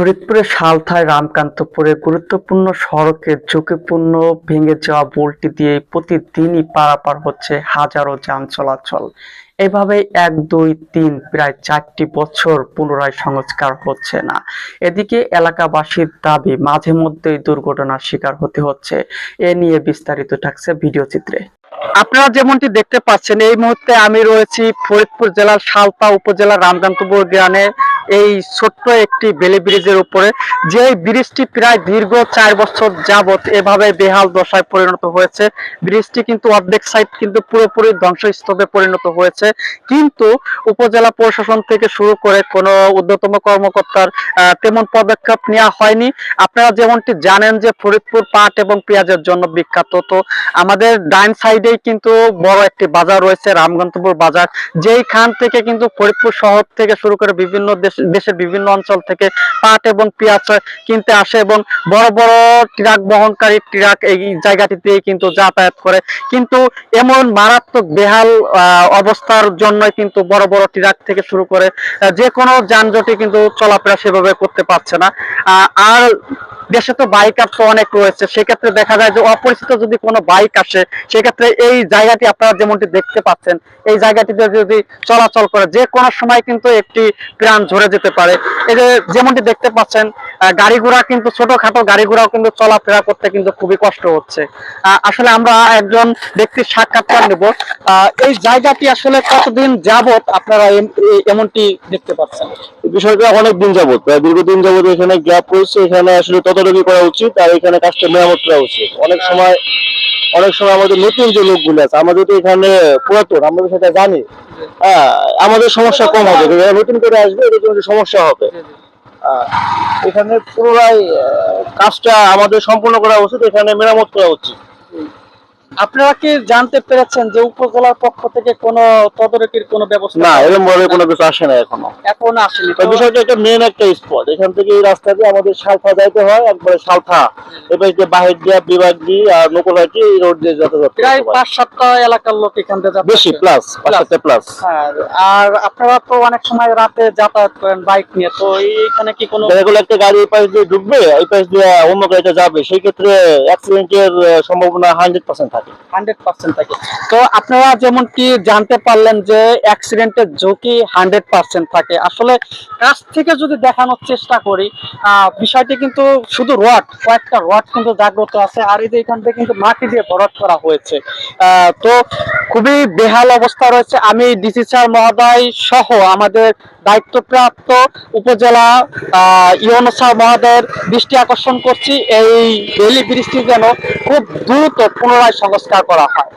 ফরিদপুরের সালথায় রামকান্তপুরে গুরুত্বপূর্ণ সড়কের ঝুঁকিপূর্ণ ভেঙে যাওয়া বোল্টি দিয়ে প্রতিদিনই পারাপার হচ্ছে হাজারো যান চলাচল। এভাবে এক, দুই, তিন, প্রায় চারটি বছর পুনরায় সংস্কার হচ্ছে না। এদিকে এলাকাবাসীর দাবি, মাঝে মধ্যেই দুর্ঘটনার শিকার হতে হচ্ছে। এ নিয়ে বিস্তারিত থাকছে ভিডিও চিত্রে। আপনারা যেমনটি দেখতে পাচ্ছেন, এই মুহূর্তে আমি রয়েছি ফরিদপুর জেলার সালপা উপজেলার রামকান্তপুর গ্রামে। এই ছোট্ট একটি বেলে ব্রিজের উপরে যে ব্রিজটি প্রায় দীর্ঘ চার বছর যাবত এভাবে বেহাল দশায় পরিণত হয়েছে। ব্রিজটি কিন্তু অর্ধেক সাইড কিন্তু পুরোপুরি ধ্বংসস্তূপে পরিণত হয়েছে। কিন্তু উপজেলা প্রশাসন থেকে শুরু করে কোনো ঊর্ধ্বতম কর্মকর্তার তেমন পদক্ষেপ নেওয়া হয়নি। আপনারা যেমনটি জানেন যে ফরিদপুর পাট এবং পেঁয়াজের জন্য বিখ্যাত। তো আমাদের ডাইন সাইডেই কিন্তু বড় একটি বাজার রয়েছে রামগন্তপুর বাজার। যেইখান থেকে কিন্তু ফরিদপুর শহর থেকে শুরু করে বিভিন্ন দেশ দেশের বিভিন্ন অঞ্চল থেকে পাট এবং পেঁয়াজ কিনতে আসে এবং বড় বড় ট্রাক বহনকারী ট্রাক এই জায়গাটিতে কিন্তু যাতায়াত করে। কিন্তু এমন মারাত্মক বেহাল আহ, অবস্থার জন্য কিন্তু বড় বড় ট্রাক থেকে শুরু করে যে কোনো যানজটে কিন্তু চলাফেরা সেভাবে করতে পারছে না। আর দেশে তো বাইকার তো অনেক রয়েছে। সেক্ষেত্রে দেখা যায় যে অপরিচিত যদি কোনো বাইক আসে, সেক্ষেত্রে এই জায়গাটি আপনারা যেমনটি দেখতে পাচ্ছেন, এই জায়গাটিতে যদি চলাচল করে, যে কোনো সময় কিন্তু একটি প্রাণ ঝরে যেতে পারে। এই যে যেমনটি দেখতে পাচ্ছেন গাড়ি ঘোড়া কিন্তু, ছোটখাটো গাড়ি ঘোড়াও কিন্তু চলাফেরা করতে কিন্তু খুবই কষ্ট হচ্ছে। আসলে আমরা একজন ব্যক্তির সাক্ষাৎকার নেব। এই জায়গাটি আসলে কতদিন যাবত আপনারা এমনটি দেখতে পাচ্ছেন? বিষয়টা অনেক দিন যাবত প্রায় দীর্ঘদিন যাবত এখানে গ্যাপ রয়েছে। এখানে আসলে তদারকি করা উচিত আর এখানে কাজটা মেরামত করা উচিত। অনেক সময় অনেক সময় আমাদের নতুন যে লোকগুলো আছে, আমাদের তো এখানে পুরাতন, আমরা সেটা জানি। হ্যাঁ আমাদের সমস্যা কম হবে নতুন করে আসবে, এদের জন্য সমস্যা হবে। এখানে পুনরায় কাজটা আমাদের সম্পূর্ণ করা উচিত, এখানে মেরামত করা উচিত। আপনারা কি জানতে পেরেছেন যে উপজেলার পক্ষ থেকে কোনো তদারকির কোনো ব্যবস্থা না এরকম কোনো কিছু আসে না এখনও। এখন আসেনি। তো বিষয়টা একটা মেন একটা স্পট এখান থেকে এই রাস্তা দিয়ে আমাদের সালথা যাইতে হয় একবারে সালথা। এবার যে বাহির দিয়া বিভাগ দিয়ে আর এই রোড দিয়ে যাতায়াত প্রায় পাঁচ সাতটা এলাকার লোক এখান থেকে বেশি। প্লাস পাঁচশো প্লাস আর আপনারা তো অনেক সময় রাতে যাতায়াত করেন বাইক নিয়ে তো এইখানে কি কোনো দেখা গেলো একটা গাড়ি এই পাশ দিয়ে ঢুকবে এই পাশ দিয়ে অন্য গাড়িটা যাবে সেই ক্ষেত্রে অ্যাক্সিডেন্টের সম্ভাবনা হান্ড্রেড পার্সেন্ট থাকে। হান্ড্রেড পার্সেন্ট থাকে। তো আপনারা যেমন কি জানতে পারলেন যে অ্যাক্সিডেন্টের ঝুঁকি হান্ড্রেড পার্সেন্ট থাকে। আসলে কাছ থেকে যদি দেখানোর চেষ্টা করি বিষয়টি কিন্তু শুধু রড কয়েকটা রড কিন্তু জাগ্রত আছে, আর এখান থেকে কিন্তু মাটি দিয়ে ভরট করা হয়েছে। তো খুবই বেহাল অবস্থা রয়েছে। আমি ডিসি স্যার মহোদয় সহ আমাদের দায়িত্বপ্রাপ্ত উপজেলা ইউনো স্যার দৃষ্টি আকর্ষণ করছি। এই বেলি ব্রিজটি যেন খুব দ্রুত পুনরায় সংস্কার করা হয়।